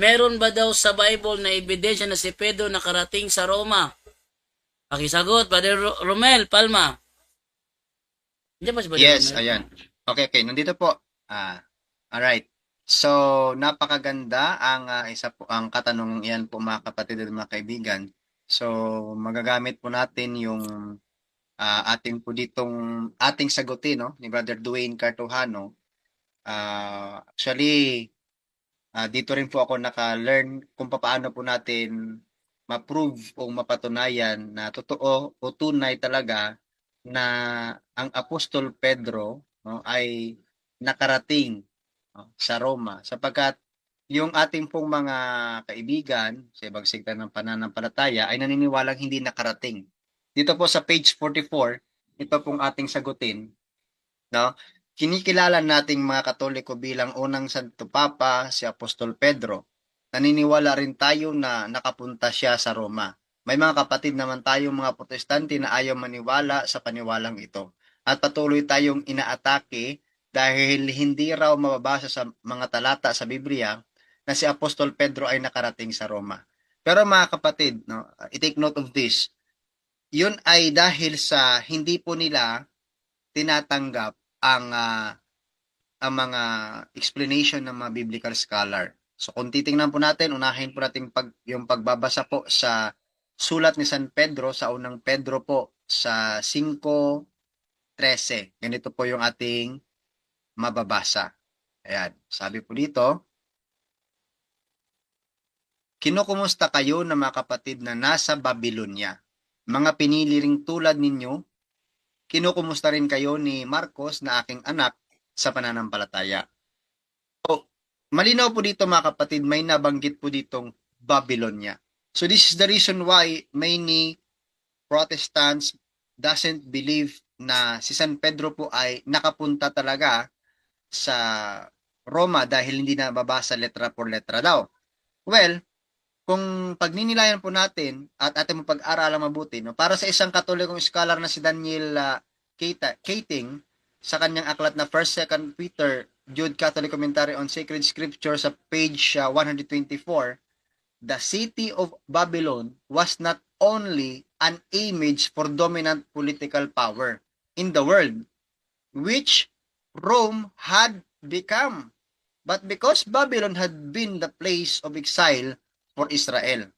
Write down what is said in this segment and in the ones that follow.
meron ba daw sa Bible na ebidensya na si Pedro nakarating sa Roma? Pakisagot, Brother Ro- Romel, Palma. Hindi ba si Brother Yes, Romel? ayan. Okay, okay. Nandito po. Ah, all right. So, napakaganda ang ah, isa po ang katanungan iyan po mga kapatid at mga kaibigan. So, magagamit po natin yung ah, ating po ditong ating sagutin no ni Brother Dwayne Cartojano. Ah, actually ah, dito rin po ako naka-learn kung paano po natin ma-prove o mapatunayan na totoo o tunay talaga na ang Apostol Pedro no, ay nakarating no, sa Roma sapagkat yung ating pong mga kaibigan sa ibang ng pananampalataya ay naniniwalang hindi nakarating. Dito po sa page 44, ito pong ating sagutin. No? Kinikilala nating mga Katoliko bilang unang Santo Papa si Apostol Pedro. Naniniwala rin tayo na nakapunta siya sa Roma. May mga kapatid naman tayo mga protestante na ayaw maniwala sa paniwalang ito. At patuloy tayong inaatake dahil hindi raw mababasa sa mga talata sa Biblia na si Apostol Pedro ay nakarating sa Roma. Pero mga kapatid, no, i-take note of this. Yun ay dahil sa hindi po nila tinatanggap ang ah, ang mga explanation ng mga biblical scholar. So kung titingnan po natin, unahin po natin pag, yung pagbabasa po sa sulat ni San Pedro sa unang Pedro po sa 5.13. Ganito po yung ating mababasa. Ayan, sabi po dito, Kinukumusta kayo na mga kapatid na nasa Babylonia? Mga pinili ring tulad ninyo, kinukumusta rin kayo ni Marcos na aking anak sa pananampalataya. So, malinaw po dito mga kapatid, may nabanggit po ditong Babylonia. So this is the reason why many Protestants doesn't believe na si San Pedro po ay nakapunta talaga sa Roma dahil hindi na babasa letra por letra daw. Well, kung pagninilayan po natin at ating pag-aralan mabuti, no, para sa isang katolikong scholar na si Daniel uh, Keita, Keating, sa kanyang aklat na 1st 2nd Peter, Jude Catholic Commentary on Sacred Scripture sa page uh, 124, the city of Babylon was not only an image for dominant political power in the world, which Rome had become, but because Babylon had been the place of exile for Israel.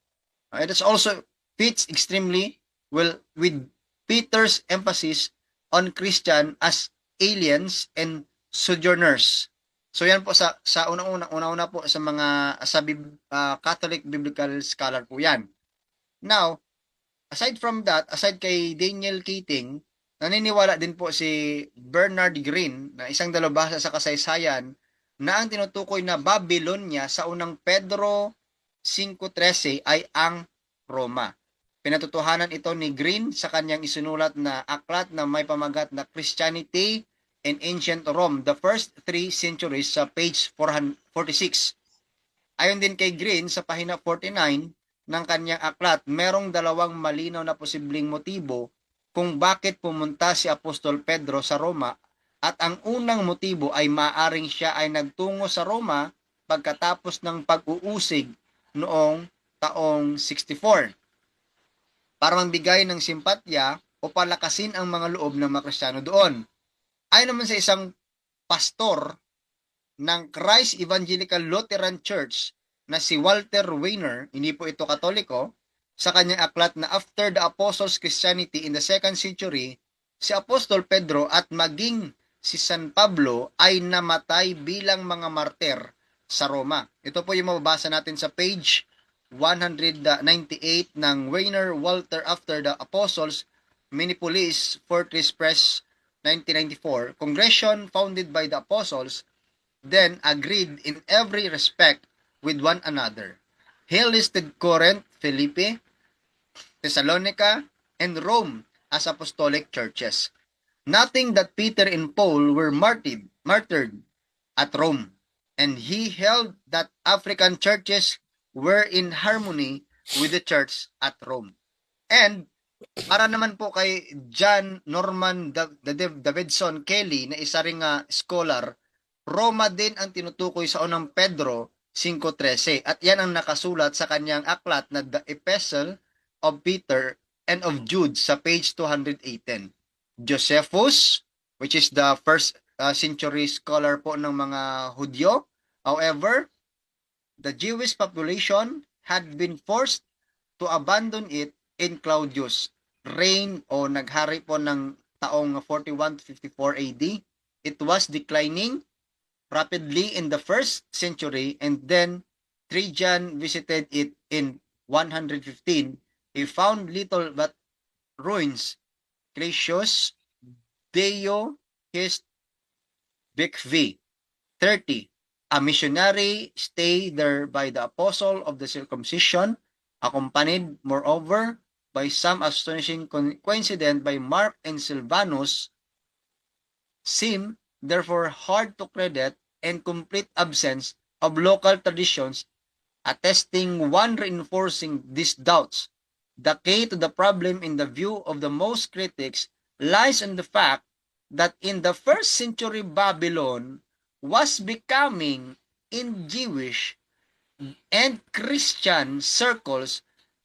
Uh, It is also fits extremely well with Peter's emphasis on Christian as aliens and sojourners. So yan po sa sa unang-una una-una po sa mga sa ah, Catholic biblical scholar po yan. Now, aside from that, aside kay Daniel Keating, naniniwala din po si Bernard Green na isang dalubhasa sa kasaysayan na ang tinutukoy na Babylonia sa unang Pedro 5.13 ay ang Roma. Pinatutuhanan ito ni Green sa kanyang isinulat na aklat na may pamagat na Christianity in Ancient Rome, the first three centuries sa page 446. Ayon din kay Green sa pahina 49 ng kanyang aklat, merong dalawang malinaw na posibleng motibo kung bakit pumunta si Apostol Pedro sa Roma at ang unang motibo ay maaring siya ay nagtungo sa Roma pagkatapos ng pag-uusig noong taong 64 para magbigay ng simpatya o palakasin ang mga loob ng mga Kristiyano doon. Ayon naman sa isang pastor ng Christ Evangelical Lutheran Church na si Walter Weiner, hindi po ito katoliko, sa kanyang aklat na After the Apostles' Christianity in the Second Century, si Apostol Pedro at maging si San Pablo ay namatay bilang mga martir sa Roma. Ito po yung mababasa natin sa page 198 ng Weiner Walter After the Apostles, Minneapolis Fortress Press 1994, Congregation founded by the Apostles then agreed in every respect with one another. He listed Corinth, Philippi, Thessalonica, and Rome as apostolic churches. Nothing that Peter and Paul were martyred, martyred at Rome, and he held that African churches were in harmony with the church at Rome. And para naman po kay John Norman Da- Da- Davidson Kelly na isa ring ah, scholar, Roma din ang tinutukoy sa unang Pedro 5.13. At yan ang nakasulat sa kanyang aklat na The Epistle of Peter and of Jude sa page 218. Josephus, which is the first uh, century scholar po ng mga Hudyo. However, the Jewish population had been forced to abandon it in Claudius reign o naghari po ng taong 41 to 54 AD. It was declining rapidly in the first century and then Trajan visited it in 115. He found little but ruins. Cratius, Deo, Hist, Bicvi. 30. A missionary stayed there by the apostle of the circumcision, accompanied, moreover, by some astonishing co- coincidence by Mark and Silvanus, seem therefore hard to credit and complete absence of local traditions attesting one reinforcing these doubts. The key to the problem in the view of the most critics lies in the fact that in the first century Babylon was becoming in Jewish and Christian circles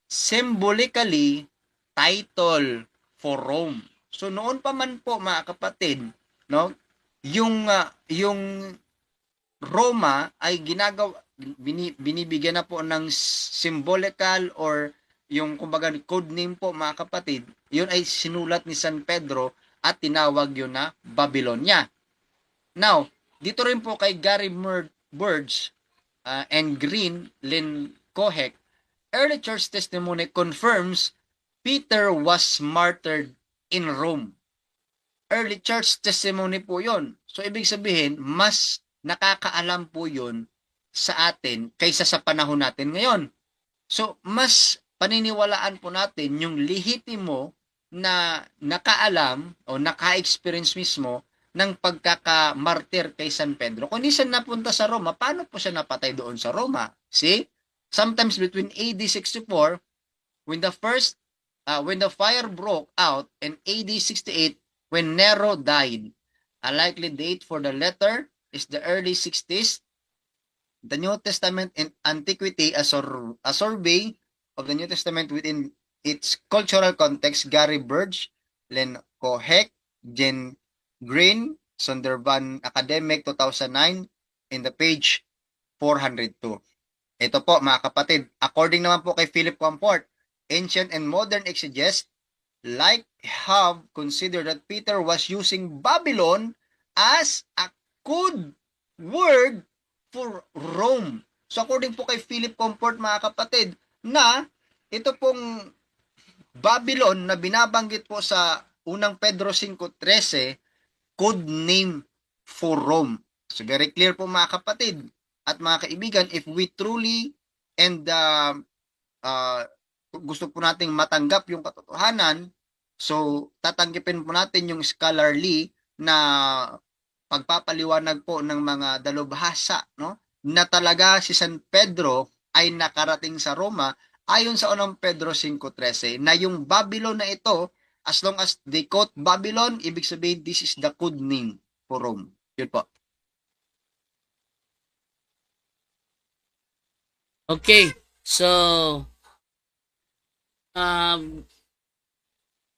symbolically title for Rome. So noon pa man po mga kapatid, no, yung ah, yung Roma ay ginagawa bini, binibigyan na po ng symbolical or yung kumbaga code name po mga kapatid, yun ay sinulat ni San Pedro at tinawag yun na Babylonia. Now, dito rin po kay Gary Mur- Burge uh, and Green Lynn Kohek, early church testimony confirms Peter was martyred in Rome. Early church testimony po yon. So, ibig sabihin, mas nakakaalam po yun sa atin kaysa sa panahon natin ngayon. So, mas paniniwalaan po natin yung lihitimo na nakaalam o naka-experience mismo ng pagkakamartir kay San Pedro. Kung hindi siya napunta sa Roma, paano po siya napatay doon sa Roma? See? Sometimes between AD 64, when the first, uh, when the fire broke out, and AD 68, when Nero died. A likely date for the letter is the early 60s. The New Testament in Antiquity, a, sur- a survey of the New Testament within its cultural context, Gary Burge, Len Kohek, Jen Green, Sunderban Academic 2009, in the page 402. Ito po mga kapatid, according naman po kay Philip Comfort, ancient and modern exegetes like have considered that Peter was using Babylon as a code word for Rome. So according po kay Philip Comfort mga kapatid, na ito pong Babylon na binabanggit po sa unang Pedro 5.13, code name for Rome. So very clear po mga kapatid at mga kaibigan, if we truly and uh, uh, gusto po nating matanggap yung katotohanan, so tatanggipin po natin yung scholarly na pagpapaliwanag po ng mga dalubhasa, no? Na talaga si San Pedro ay nakarating sa Roma ayon sa unang Pedro 5.13 na yung Babylon na ito, as long as they quote Babylon, ibig sabihin this is the code name for Rome. Yun po. Okay. So, um,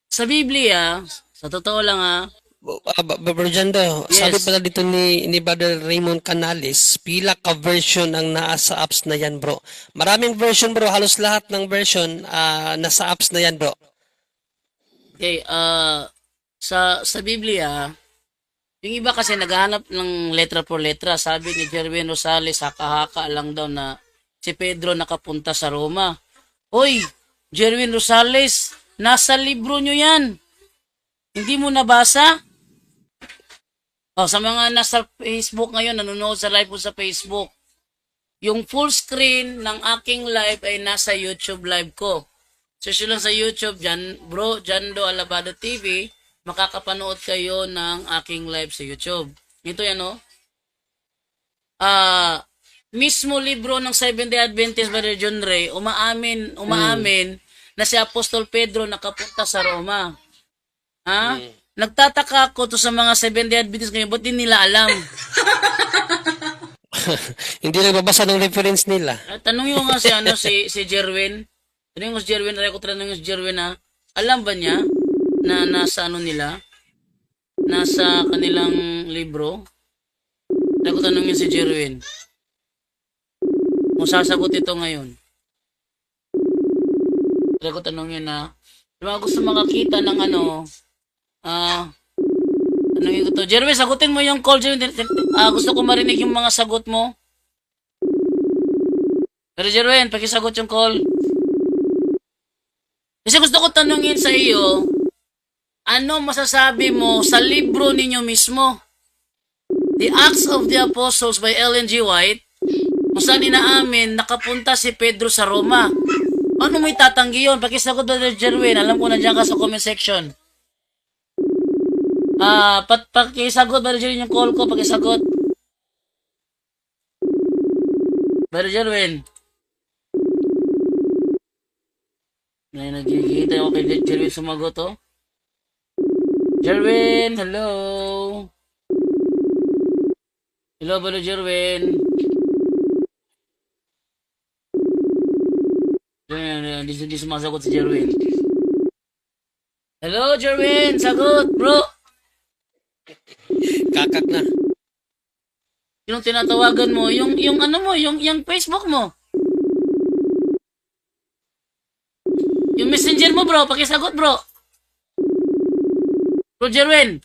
sa Biblia, sa totoo lang ha, Uh, Brother Jando, sabi Yes. pala dito ni, ni Brother Raymond Canales, pila ka version ang nasa apps na yan bro. Maraming version bro, halos lahat ng version ah, nasa apps na yan bro. Okay, uh, sa sa Biblia, yung iba kasi naghahanap ng letra por letra. Sabi ni Jerwin Rosales, haka-haka lang daw na si Pedro nakapunta sa Roma. Hoy, Jerwin Rosales, nasa libro nyo yan. Hindi mo nabasa? Oh, sa mga nasa Facebook ngayon, nanonood sa live po sa Facebook, yung full screen ng aking live ay nasa YouTube live ko. Search lang sa YouTube, Jan, bro, Jando Alabado TV, makakapanood kayo ng aking live sa YouTube. Ito yan, oh. Ah, mismo libro ng Seventh-day Adventist Brother John Ray, umaamin, umaamin na si Apostol Pedro nakapunta sa Roma. Ha? Nagtataka ako to sa mga Seventh-day Adventist ngayon, ba't di nila alam? Hindi nagbabasa ng reference nila. At tanongin mo nga si, ano, si, si Jerwin. Tanongin mo si Jerwin, aray ko mo si Jerwin na, alam ba niya na nasa ano nila? Nasa kanilang libro? Aray ko tanongin si Jerwin. Kung sasagot ito ngayon. Aray ko tanongin na, di ba gusto makakita ng ano, ah, tanongin ko to. Jerwin, sagutin mo yung call, Jerwin. Ah, gusto ko marinig yung mga sagot mo. Pero Jerwin, pakisagot yung call. Kasi gusto ko tanungin sa iyo, ano masasabi mo sa libro ninyo mismo? The Acts of the Apostles by Ellen G. White, kung saan inaamin nakapunta si Pedro sa Roma. Ano may tatanggi yun? Pakisagot Brother Jerwin, alam ko nandiyan ka sa comment section. Ah, pat pakisagot Brother Jerwin yung call ko, pakisagot. Brother Jerwin. May nagigihintay ako kay Jerwin sumagot, oh. Jerwin, hello. Hello, Brother Jerwin. Jerwin, hindi, hindi sumasagot si Jerwin. Hello, Jerwin! Sagot, bro! Kakak na. Yung tinatawagan mo, yung, yung ano mo, yung, yung Facebook mo. Yung messenger mo, bro. Pakisagot, bro. Bro Jerwin.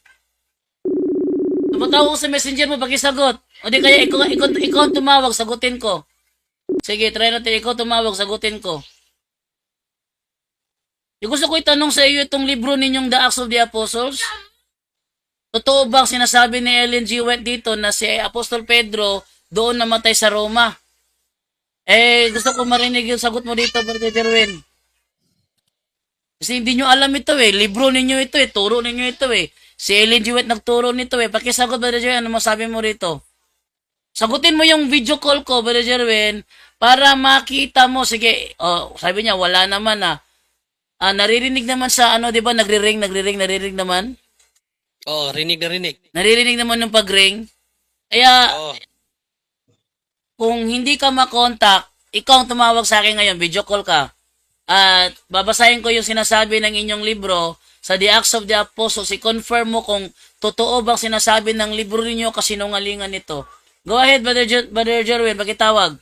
Tumatawag ko sa messenger mo, pakisagot. O di kaya ikaw, ikaw, ikaw tumawag, sagutin ko. Sige, try natin. Ikaw tumawag, sagutin ko. Yung gusto ko itanong sa iyo itong libro ninyong The Acts of the Apostles. Totoo ba ang sinasabi ni Ellen G. White dito na si Apostol Pedro doon namatay sa Roma? Eh, gusto ko marinig yung sagot mo dito, Brother Jerwin. Kasi hindi nyo alam ito eh. Libro ninyo ito eh. Turo ninyo ito eh. Si Ellen G. White nagturo nito eh. Pakisagot, Brother Jerwin. Ano masabi mo rito? Sagutin mo yung video call ko, Brother Jerwin, para makita mo. Sige, oh, sabi niya, wala naman ah. Ah, naririnig naman sa ano, di ba? Nagre-ring, nagre-ring, naririnig naman. Oo, rinig na rinig. Naririnig naman yung pag-ring. Kaya, Oo. kung hindi ka makontak, ikaw ang tumawag sa akin ngayon, video call ka. At babasahin ko yung sinasabi ng inyong libro sa The Acts of the Apostles. I-confirm mo kung totoo bang sinasabi ng libro ninyo kasinungalingan nito. Go ahead, Brother, Jer- Brother Jerwin, pakitawag.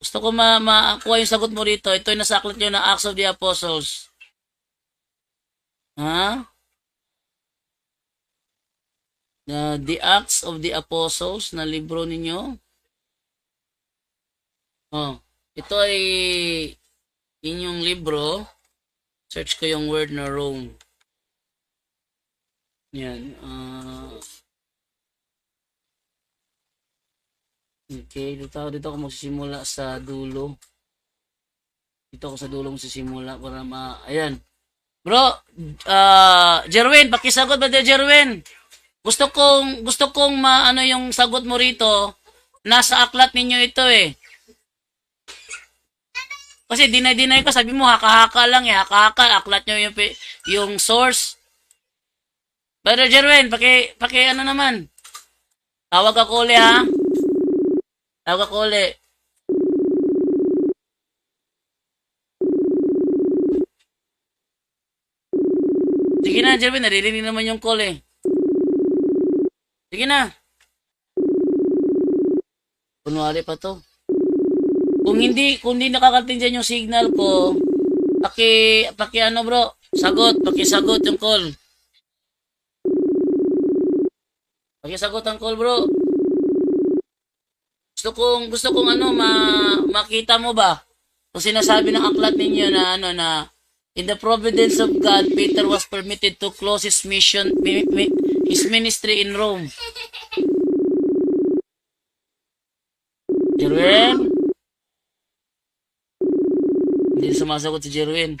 Gusto ko ma makuha yung sagot mo rito. Ito yung nasa aklat nyo ng Acts of the Apostles. Ha? The, the Acts of the Apostles na libro ninyo. Oh, ito ay inyong libro. Search ko yung word na Rome. Yan. ah okay, dito, ako- dito ako magsisimula sa dulo. Dito ako sa dulo magsisimula para ma... Ayan. Bro, ah Jerwin, pakisagot ba Jerwin? Gusto kong gusto kong maano yung sagot mo rito. Nasa aklat ninyo ito eh. Kasi dinay-dinay ka, sabi mo haka-haka lang eh, haka-haka, aklat nyo yung, yung source. Brother Jerwin, paki, paki ano naman. Tawag ako uli ha. Tawag ako uli. Sige na, Jerwin, naririnig naman yung call eh. Sige na. Kunwari pa to. Kung hindi, kung hindi nakakatindihan yung signal ko, paki, paki ano bro, sagot, paki sagot yung call. Paki sagot ang call bro. Gusto kong, gusto kong ano, ma, makita mo ba? Kung sinasabi ng aklat ninyo na ano na, in the providence of God, Peter was permitted to close his mission, mi, mi, his ministry in Rome. Jerwin? Hindi sumasagot si Jerwin.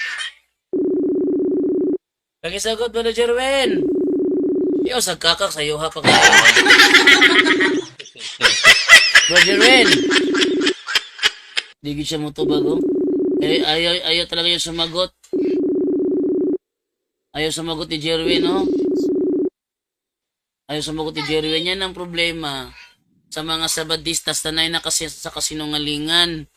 Pakisagot mo na Jerwin. Yo, sagkakak sa iyo ha pa Bro Jerwin. Di siya mo to bago. Eh, ayaw, ayaw talaga yung sumagot. Ayaw sumagot ni Jerwin, no? Ayaw sumagot ni Jerwin. Yan ang problema. sa mga sabadistas na na kasi sa kasinungalingan.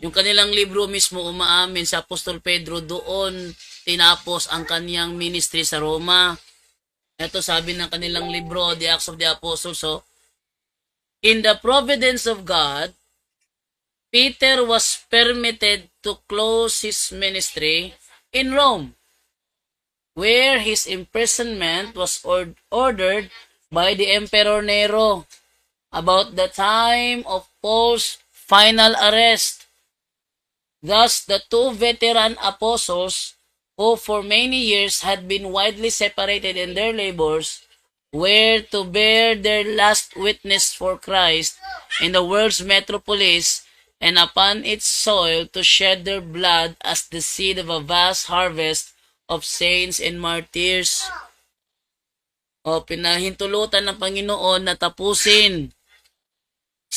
Yung kanilang libro mismo umaamin sa Apostol Pedro doon tinapos ang kaniyang ministry sa Roma. Ito sabi ng kanilang libro, The Acts of the Apostles. So, in the providence of God, Peter was permitted to close his ministry in Rome, where his imprisonment was or- ordered by the Emperor Nero about the time of Paul's final arrest. Thus, the two veteran apostles, who for many years had been widely separated in their labors, were to bear their last witness for Christ in the world's metropolis and upon its soil to shed their blood as the seed of a vast harvest of saints and martyrs. O pinahintulutan ng Panginoon na tapusin.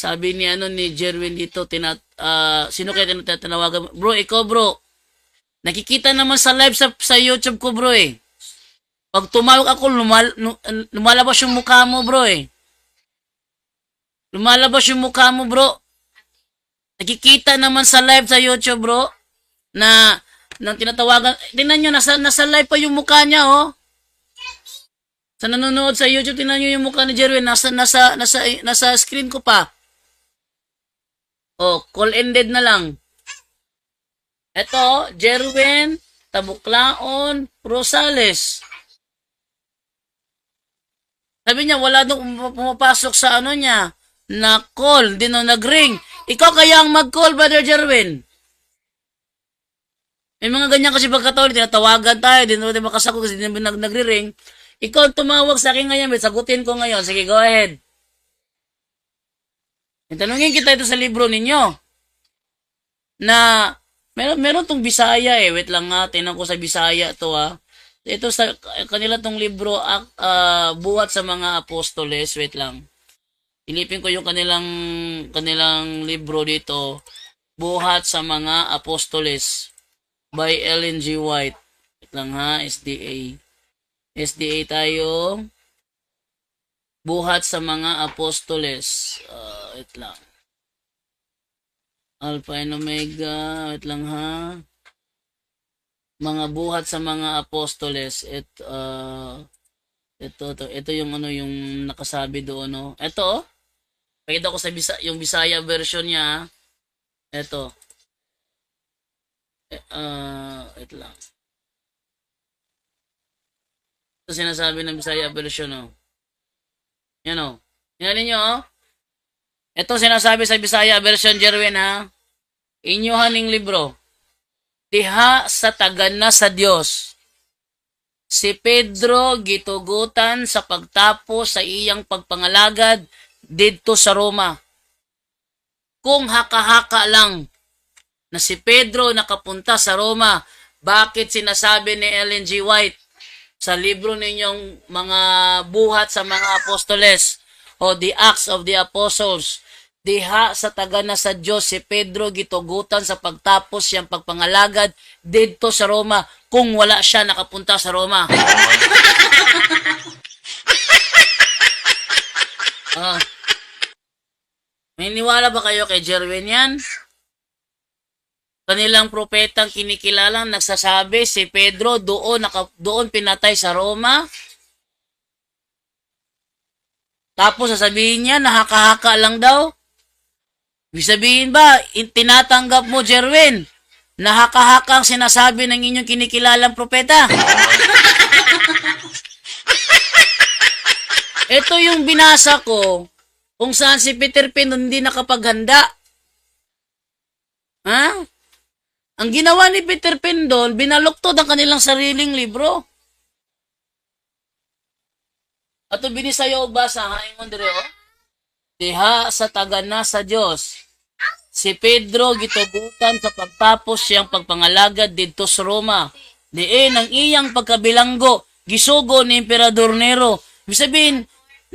Sabi ni ano ni Jerwin dito, tinat, ah, sino kaya tinatanawagan? Bro, ikaw bro. Nakikita naman sa live sa, sa YouTube ko bro eh. Pag tumawag ako, lumal, lumalabas yung mukha mo bro eh. Lumalabas yung mukha mo bro. Nakikita naman sa live sa YouTube bro na nang tinatawagan, tingnan nyo, nasa, nasa live pa yung mukha niya oh. Sa nanonood sa YouTube, tingnan nyo yung mukha ni Jerwin, nasa, nasa, nasa, nasa screen ko pa. Oh, call ended na lang. Ito, Jerwin Tabuklaon Rosales. Sabi niya, wala daw pum- pumapasok sa ano niya, na call, hindi na nag-ring. Ikaw kaya ang mag-call, Brother Jerwin. May mga ganyan kasi pagkataon, tinatawagan tayo, di naman makasagot kasi di naman nag- nagre-ring. Ikaw tumawag sa akin ngayon, may sagutin ko ngayon. Sige, go ahead. Tanungin kita ito sa libro ninyo. Na, meron, meron tong Bisaya eh. Wait lang nga, tinan ko sa Bisaya to ha. Ito sa kanila tong libro, ah, Buhat sa mga Apostoles. Wait lang. Ilipin ko yung kanilang, kanilang libro dito. Buhat sa mga Apostoles by Ellen G. White. Wait lang ha, SDA. SDA tayo. Buhat sa mga apostoles. Uh, wait lang. Alpha and Omega. Wait lang ha. Mga buhat sa mga apostoles. It, uh, ito, ito, ito yung ano yung nakasabi doon. No? Ito, oh. Pakita ko sa Bisa, yung Bisaya version niya. Ito. Eh, Uh, wait lang. Ito sinasabi ng Bisaya version, oh. Yan, oh. Yan ninyo, oh. Ito sinasabi sa Bisaya version, Jerwin, ha. Inyuhan ning libro. Diha sa tagan na sa Dios. Si Pedro gitugutan sa pagtapos sa iyang pagpangalagad didto sa Roma. Kung haka-haka lang na si Pedro nakapunta sa Roma, bakit sinasabi ni Ellen G. White sa libro ninyong mga buhat sa mga apostoles o the Acts of the Apostles, diha sa taga na sa Diyos si Pedro gitugutan sa pagtapos siyang pagpangalagad didto sa Roma kung wala siya nakapunta sa Roma. ah. May niwala ba kayo kay Jerwin yan? kanilang propetang kinikilalang nagsasabi si Pedro doon naka, doon pinatay sa Roma. Tapos sasabihin niya nakakahaka lang daw. Ibig sabihin ba, in- tinatanggap mo, Jerwin, nakakahaka ang sinasabi ng inyong kinikilalang propeta? Ito yung binasa ko kung saan si Peter Pan hindi nakapaghanda. Ha? Ang ginawa ni Peter Pan doon, binaloktod ang kanilang sariling libro. Ato binisayo og basa ha ingon dire oh. Diha sa taga na sa Dios. Si Pedro gitubutan sa pagtapos siyang pagpangalagad didto sa Roma. Diin ang iyang pagkabilanggo gisugo ni Emperador Nero. Ibig sabihin,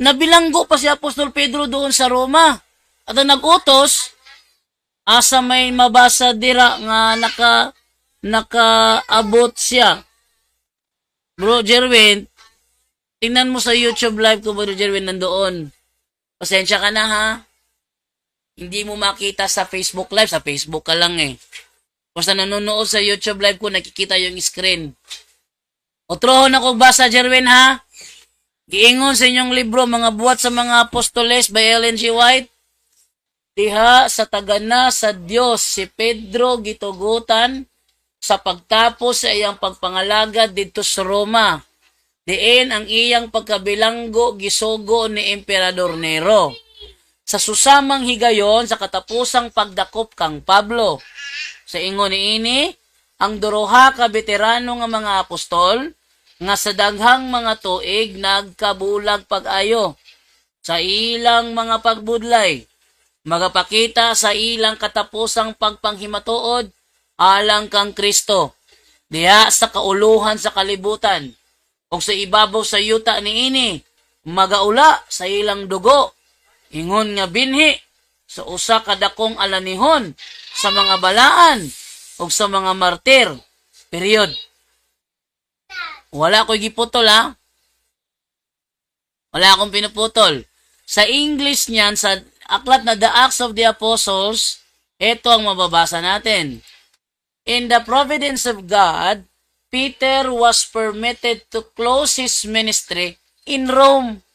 nabilanggo pa si Apostol Pedro doon sa Roma. At ang nag-utos, asa may mabasa dira nga naka nakaabot siya. Bro Jerwin, tingnan mo sa YouTube live ko Bro Jerwin nandoon. Pasensya ka na ha. Hindi mo makita sa Facebook Live. Sa Facebook ka lang eh. Basta nanonood sa YouTube Live ko, nakikita yung screen. Otrohon ako basa, Jerwin ha. Giingon sa inyong libro, mga buhat sa mga apostoles by Ellen G. White. Diha sa tagana sa Dios si Pedro gitugutan sa pagtapos sa iyang pagpangalagad dito sa Roma. Diin ang iyang pagkabilanggo gisugo ni Emperador Nero. Sa susamang higayon sa katapusang pagdakop kang Pablo. Sa ingon ni ini, ang duroha ka veterano nga mga apostol nga sa daghang mga tuig nagkabulag pag-ayo sa ilang mga pagbudlay magapakita sa ilang katapusang pagpanghimatuod alang kang Kristo diha sa kauluhan sa kalibutan o sa ibabaw sa yuta ni ini magaula sa ilang dugo. Ingon nga binhi sa usa ka dakong alanihon sa mga balaan o sa mga martir. Period. Wala ko'y giputol ha? Wala akong pinuputol. Sa English niyan sa aklat na The Acts of the Apostles ito ang mababasa natin. In the providence of God, Peter was permitted to close his ministry in Rome.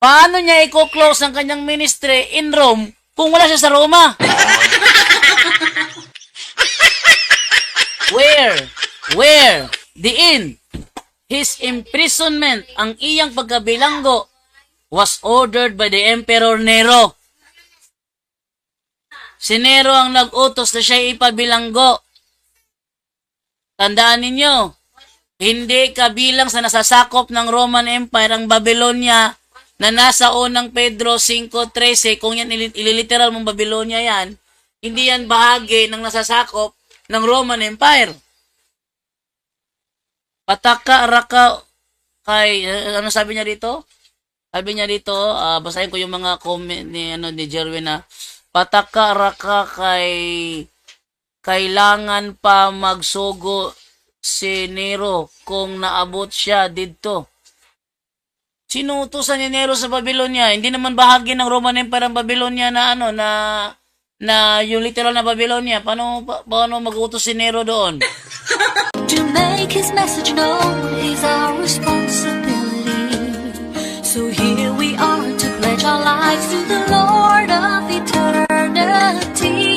Paano niya i-close ang kanyang ministry in Rome kung wala siya sa Roma? Where? Where? Diin. His imprisonment, ang iyang pagkabilanggo, was ordered by the Emperor Nero. Si Nero ang nag-utos na siya ipabilanggo. Tandaan ninyo, hindi kabilang sa nasasakop ng Roman Empire ang Babylonia na nasa unang Pedro 5.13. Kung yan ili- ililiteral mong Babylonia yan, hindi yan bahagi ng nasasakop ng Roman Empire. Pataka raka kay eh, ano sabi niya dito? Sabi niya dito, ah, basahin ko yung mga comment ni ano ni Jerwin na pataka raka kay kailangan pa magsugo si Nero kung naabot siya dito. Sinutusan ni Nero sa Babylonia, hindi naman bahagi ng Roman Empire ang Babylonia na ano na na yung literal na Babylonia. Paano pa, paano magutos si Nero doon? to make his message known is our responsibility. So here we are to pledge our lives to the Lord of eternity.